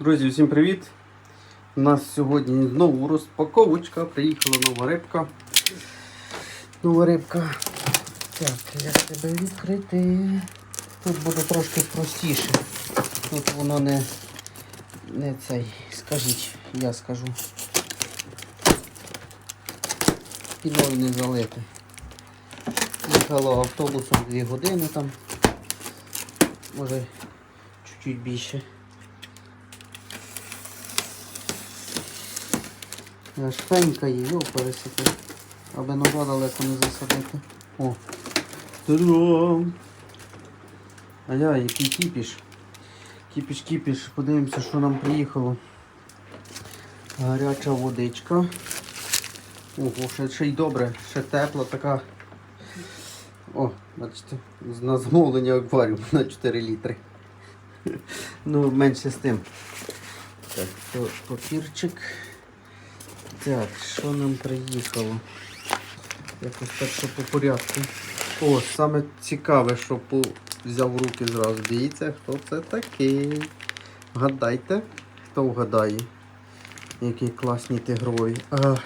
Друзі, всім привіт! У нас сьогодні знову розпаковочка. Приїхала нова рибка. Нова рибка. Так, як тебе відкрити? Тут буде трошки простіше. Тут воно не, не цей, скажіть, я скажу. Піною не залити. Їхало автобусом 2 години там. Може чуть-чуть більше. Аж фенька є, пересити. Аби ножа далеко не засадити. О! Та-дам! А я, який кіпіш. Кіпіш, кіпіш. Подивимося, що нам приїхало. Гаряча водичка. Ого, ще, ще й добре, ще тепла така. О, бачите, на замовлення акваріум на 4 літри. Ну, менше з тим. Так, то папірчик. Так, що нам приїхало? Якось так, що по порядку. О, саме цікаве, що по... взяв руки зразу. Дивіться, хто це такий. Вгадайте, хто вгадає. Який класний тигровий. А,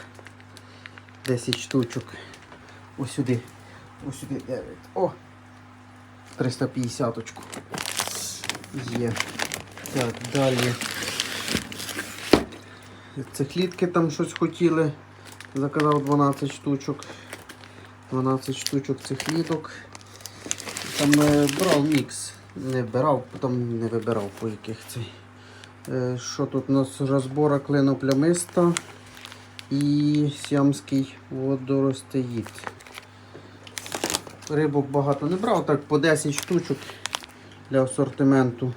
10 штучок. Ось сюди. Ось сюди 9. О! 350 очку. Є. Так, далі. Цихлітки там щось хотіли. Заказав 12 штучок. 12 штучок цихліток. Там е, брав мікс. Не брав, потім не вибирав по яких цей. Е, що тут у нас розбора клину плямиста і сямський водоростеїд. Рибок багато не брав, так по 10 штучок для асортименту.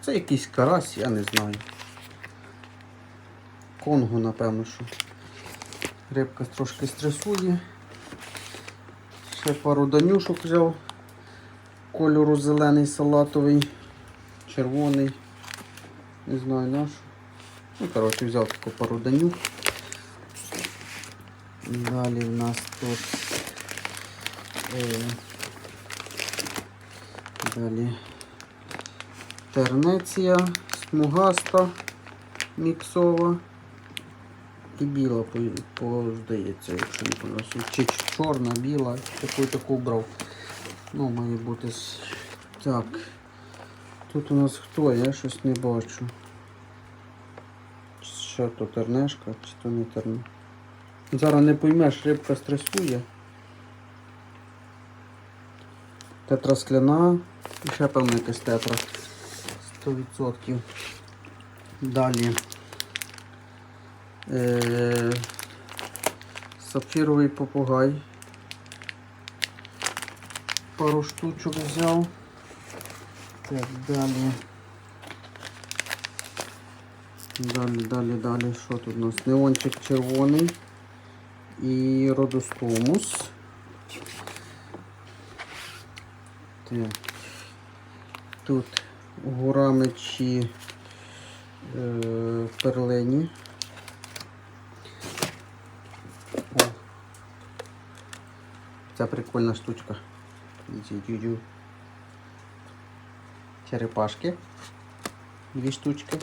Це якийсь карась, я не знаю. Конго, напевно, що. Рибка трошки стресує. Ще пару данюшок взяв. Кольору зелений, салатовий, червоний. Не знаю наш. Ну, коротше, взяв таку пару данюк. Далі в нас тут е, далі тернеція, смугаста, міксова і біла, здається, якщо не помиляюся. Чи чорна, біла, таку таку брав. Ну, має бути. Так. Тут у нас хто? Я щось не бачу. Що то тернешка, чи то не терне. Зараз не поймеш, рибка стресує. Тетра скляна і ще певно якась тетра. 100%. Далі. Е, сапфіровий попугай. Пару штучок взяв. Так, далі. Далі, далі, далі. Що тут у нас? Неончик червоний і родостомус. Так. Тут гурамичі е, перлені. Це прикольна штучка. Черепашки. Дві штучки.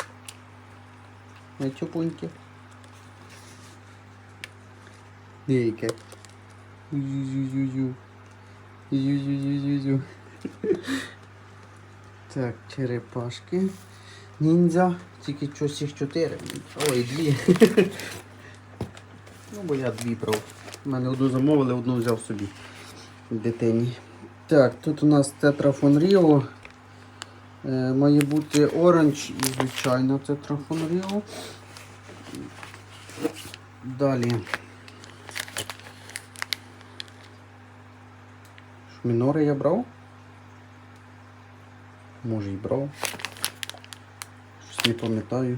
Яке. Ю-ю-ю-ю. Так, черепашки. Ніндзя. Тільки щось їх чотири. Ой, дві. Ну, бо я дві брав. У мене одну замовили, одну взяв собі дитині. Так, тут у нас тетрафон Ріо. Е, має бути оранж і звичайно тетрафон Ріо. Далі. Шмінори я брав. Може і брав. Щось не пам'ятаю.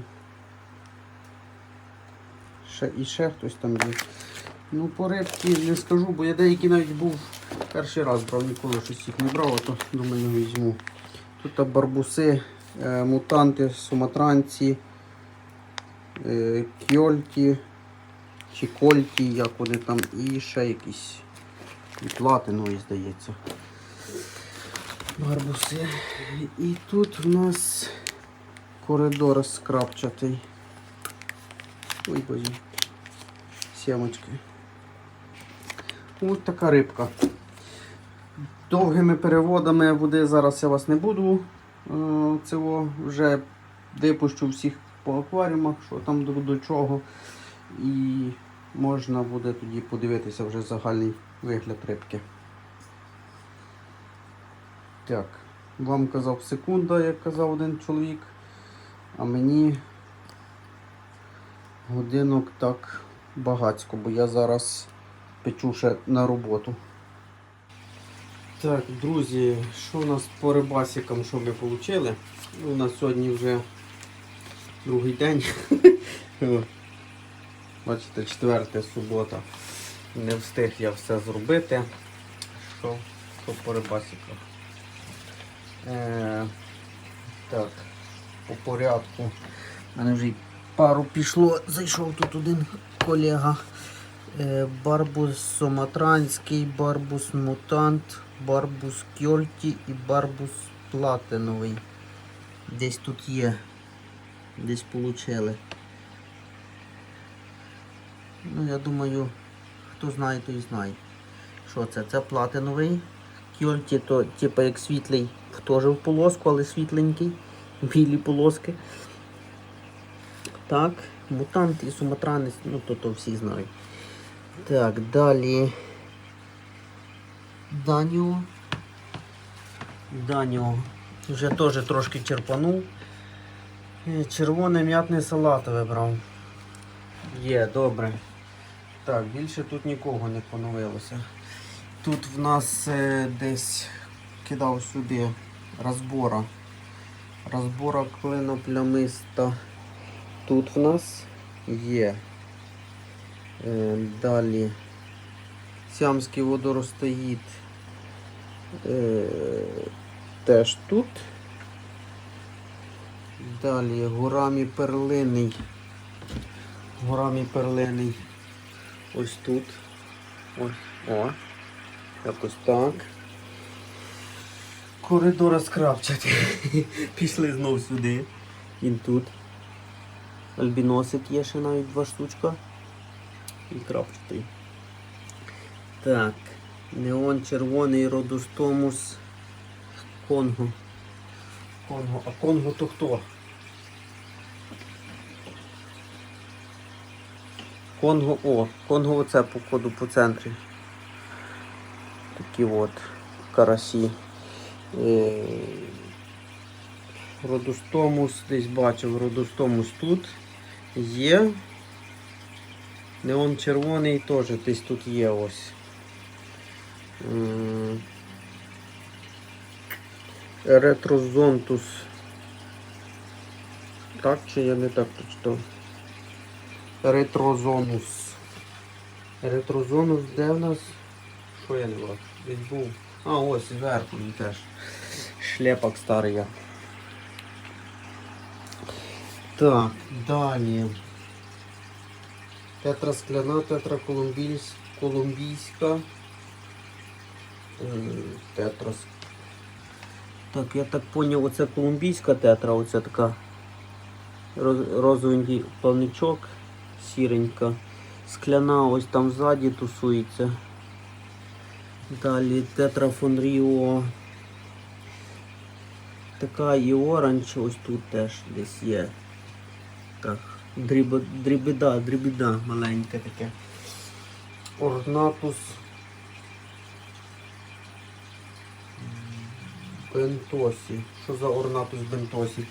Ще і ще хтось там є. Ну, по рибці не скажу, бо я деякі навіть був перший раз брав, ніколи щось їх не брав, а то думаю візьму. Тут барбуси, е, мутанти, суматранці, е, кьольті чи кольті, як вони там, і ще якісь і платинові, здається. Барбуси. І тут в нас коридор скрапчатий. Ой, боже. Сімочки. Ось така рибка. Довгими переводами води зараз я вас не буду. е, Цього вже випущу всіх по акваріумах, що там до, до чого. І можна буде тоді подивитися вже загальний вигляд рибки. Так, вам казав секунда, як казав один чоловік, а мені годинок так багацько, бо я зараз печу ще на роботу. Так, друзі, що у нас по рибасикам, що ми отримали? У нас сьогодні вже другий день. Бачите, четверта субота. Не встиг я все зробити. Що, що по рибасиках? Е, так, по порядку. У мене вже пару пішло. Зайшов тут один колега. Е, барбус соматранський, барбус мутант, барбус кьольті і барбус платиновий. Десь тут є. Десь получили. Ну, я думаю, хто знає, той знає. Що це? Це платиновий. Кьольті то типу як світлий, теж в полоску, але світленький. Білі полоски. Так, мутант і суматранець, ну то то всі знають. Так, далі. Даніо. Даніо. Вже теж трошки черпанув. Е, Червоний м'ятний салат вибрав. Є, добре. Так, більше тут нікого не поновилося. Тут в нас е, десь кидав сюди розбора. Розбора клина плямиста. Тут в нас є. Е, далі сямський водоростоїд е, теж тут. Далі гурамі перлиний. Гурамі перлиний. Ось тут. Ось. О. Якось так. Коридора скрапчати. Пішли знов сюди. Він тут. Альбіносик є ще навіть два штучка. І крапчатий. Так. Неон червоний родостомус Конго. Конго. А Конго то хто? Конго, о, Конго оце по коду по центрі. Такі от карасі. Е, Родостомус десь бачив, родостомус тут є. Неон червоний теж десь тут є ось. Ретрозонтус. Так чи я не так прочитав? Ретрозонус. Ретрозонус де в нас? Що я не бачу? Десь був. А, ось зверху він теж. Шлепок старий. Так, далі. Тетра скляна, тетра колумбійсь- колумбійська. Тетра. Так, я так поняв, оце колумбійська тетра, оце така роз- розовенький плавничок, сіренька. Скляна ось там ззаді тусується. Далі тетра фон Ріо. Така і оранж ось тут теж десь є. Так, дріб, дрібіда, дрібіда маленьке таке. Орнатус. Бентосі. Що за орнатус бентосі?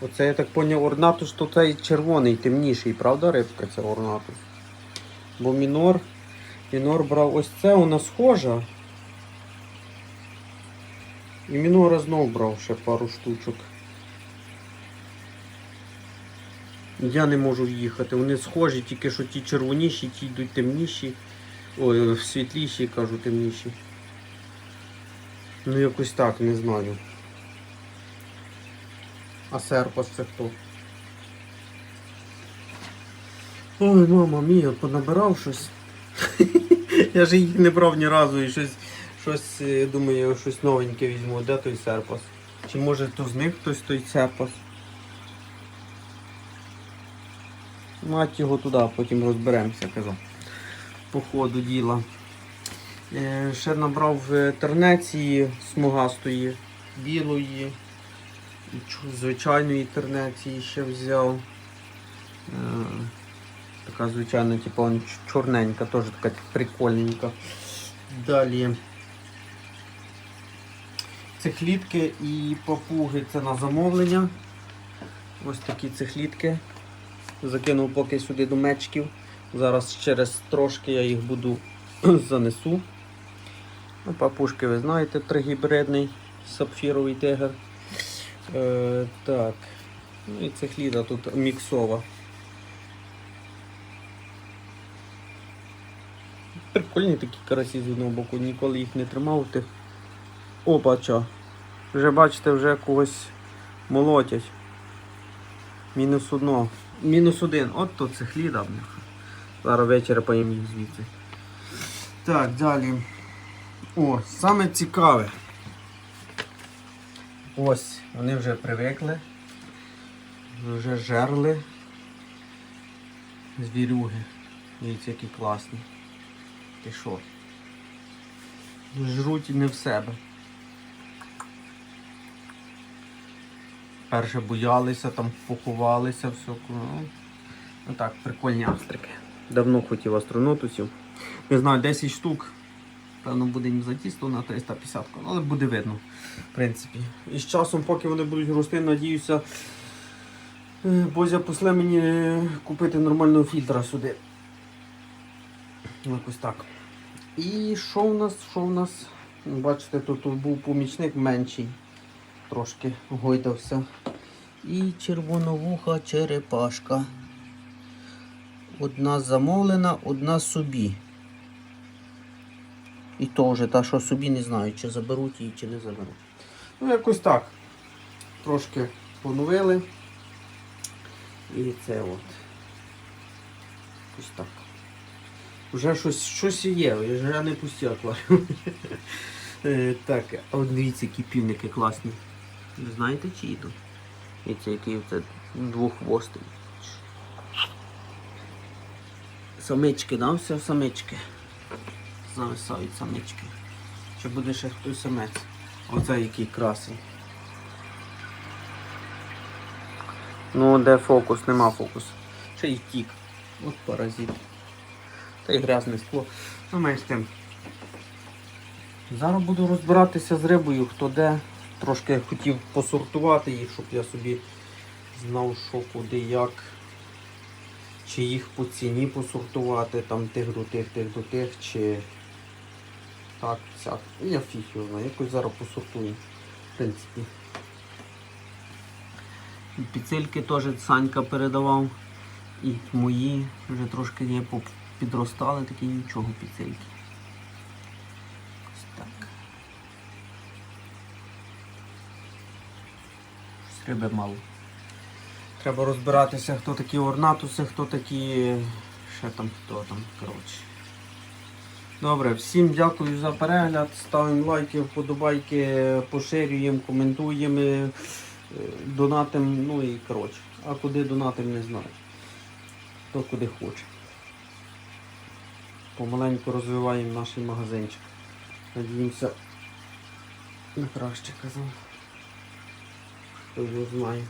Оце я так поняв, орнатус то цей червоний, темніший, правда, рибка це орнатус? Бо мінор. Мінор брав ось це, вона схожа. І мінора знов брав ще пару штучок. Я не можу в'їхати. Вони схожі, тільки що ті червоніші, ті йдуть темніші. Ой, світліші, кажу, темніші. Ну якось так, не знаю. А серпас це хто? Ой, мама мія, понабирав щось. Я ж їх не брав ні разу і щось, щось е, думаю, щось новеньке візьму. Де той серпас? Чи може то з них хтось той цепас? Мать його туди, потім розберемося, казав. По ходу діла. Е, ще набрав тернеції смугастої, білої, звичайної тернеції ще взяв. Е, така звичайна, типу, чорненька, теж така прикольненька. Далі. Цихлітки і папуги це на замовлення. Ось такі цихлітки. Закинув поки сюди до мечків. Зараз через трошки я їх буду занесу. Ну, папушки, ви знаєте, тригібридний сапфіровий тигр. Е, так. Ну і цихліда тут міксова. Прикольні такі карасі з одного боку, ніколи їх не тримав тих. Опача. Вже бачите, вже когось молотять. Мінус одно. Мінус один. От то це хліда. Зараз вечора поїм їх звідси. Так, далі. О, саме цікаве. Ось, вони вже привикли. Вже жерли. Звірюги. Дивіться, які класні. Ти що? Жруть не в себе. Перше боялися, там поховалися, все. Ну, ну так, прикольні австрики. Давно хотів астронотусів. Не знаю, 10 штук. Певно, буде їм за на 350, але буде видно, в принципі. І з часом, поки вони будуть рости, надіюся, е, Бозя после мені е, купити нормального фільтра сюди. Якось так. І що в нас? Що в нас? Бачите, тут був помічник менший. Трошки гойдався. І червоновуха черепашка. Одна замовлена, одна собі. І то вже та, що собі не знаю, чи заберуть її, чи не заберуть. Ну, якось так. Трошки поновили. І це от. Ось так. Вже щось, щось є, вже не пусті Так, от дивіться, які півники класні. Ви знаєте, чи йдуть? Дивіться, який це двоххвостий. Самички, да, все самички. Зависають самички. Чи буде ще хтось самець? Оце який красень. Ну, де фокус? Нема фокусу. Ще й втік. От паразит. Та й грязне скло. Ну, з тим. Зараз буду розбиратися з рибою, хто де. Трошки хотів посортувати їх, щоб я собі знав, що куди, як. Чи їх по ціні посортувати, там тих до тих, тих до тих, чи так, сяк. Я фіг його знаю, якось зараз посортую. В принципі. Піцельки теж Санька передавав. І мої вже трошки є підростали, такі нічого піцельки. Ось так. Щось Риби мало. Треба розбиратися, хто такі орнатуси, хто такі. Ще там хто там, коротше. Добре, всім дякую за перегляд. Ставимо лайки, вподобайки, поширюємо, коментуємо, е, донатимо, ну і коротше. А куди донатимо, не знаю. Хто куди хоче. Помаленьку розвиваємо наш магазинчик. Надіємося на краще казав. Хто його знає.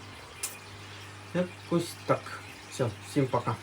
Якось так. Все, всім пока.